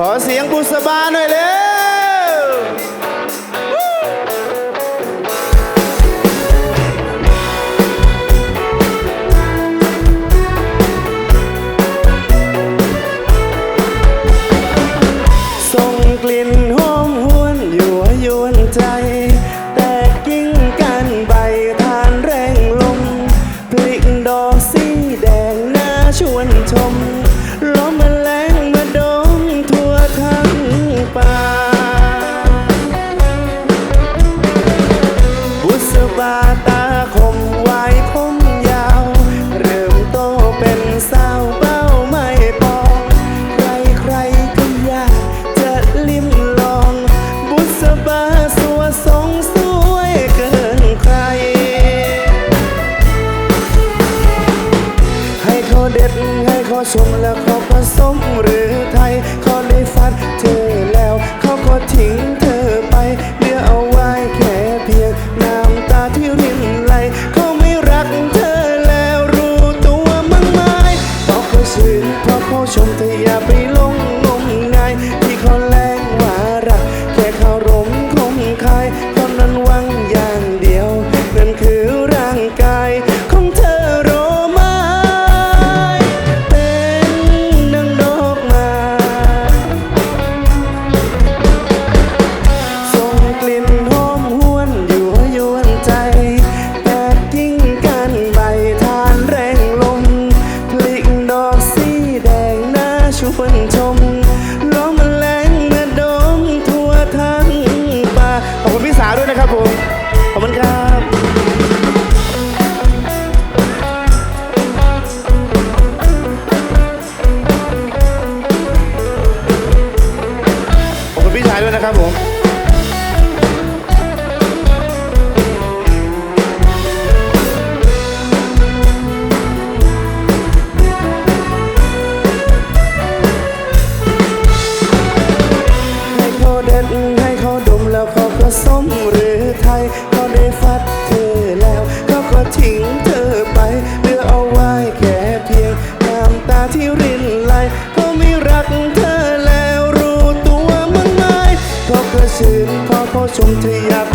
ขอเสียงบุษบาหน่อยเลย ชมและเขาก็สมหรือไทยเขาได้ฟัดเธอแล้ว เขาก็ทิ้งเธอไปเหลือเอาไว้แค่เพียงน้ำตาที่รินไหลเขาไม่รักเธอแล้วรู้ตัวมั้งไหมเพราะเขาสื่นเพราะเขาชมแต่อย่าไปลง น้องแมลงมาดมทั่วทั้งป่าขอบคุณพี่สาวด้วยนะครับผม สุนทรียา